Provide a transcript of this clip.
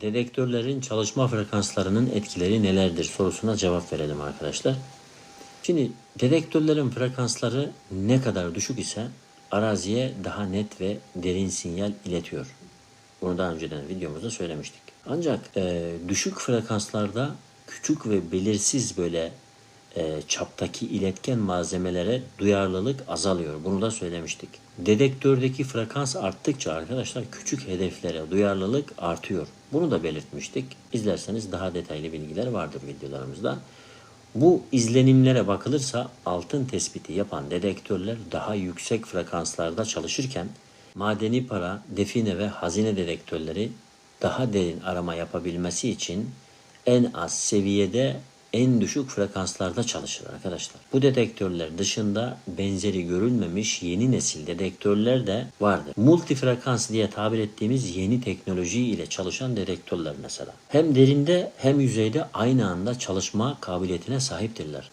Dedektörlerin çalışma frekanslarının etkileri nelerdir sorusuna cevap verelim arkadaşlar. Şimdi dedektörlerin frekansları ne kadar düşük ise araziye daha net ve derin sinyal iletiyor. Bunu daha önceden videomuzda söylemiştik. Ancak e, düşük frekanslarda küçük ve belirsiz böyle e, çaptaki iletken malzemelere duyarlılık azalıyor. Bunu da söylemiştik. Dedektördeki frekans arttıkça arkadaşlar küçük hedeflere duyarlılık artıyor. Bunu da belirtmiştik. İzlerseniz daha detaylı bilgiler vardır videolarımızda. Bu izlenimlere bakılırsa altın tespiti yapan dedektörler daha yüksek frekanslarda çalışırken madeni para, define ve hazine dedektörleri daha derin arama yapabilmesi için en az seviyede en düşük frekanslarda çalışır arkadaşlar. Bu dedektörler dışında benzeri görülmemiş yeni nesil dedektörler de vardır. Multifrekans diye tabir ettiğimiz yeni teknoloji ile çalışan dedektörler mesela. Hem derinde hem yüzeyde aynı anda çalışma kabiliyetine sahiptirler.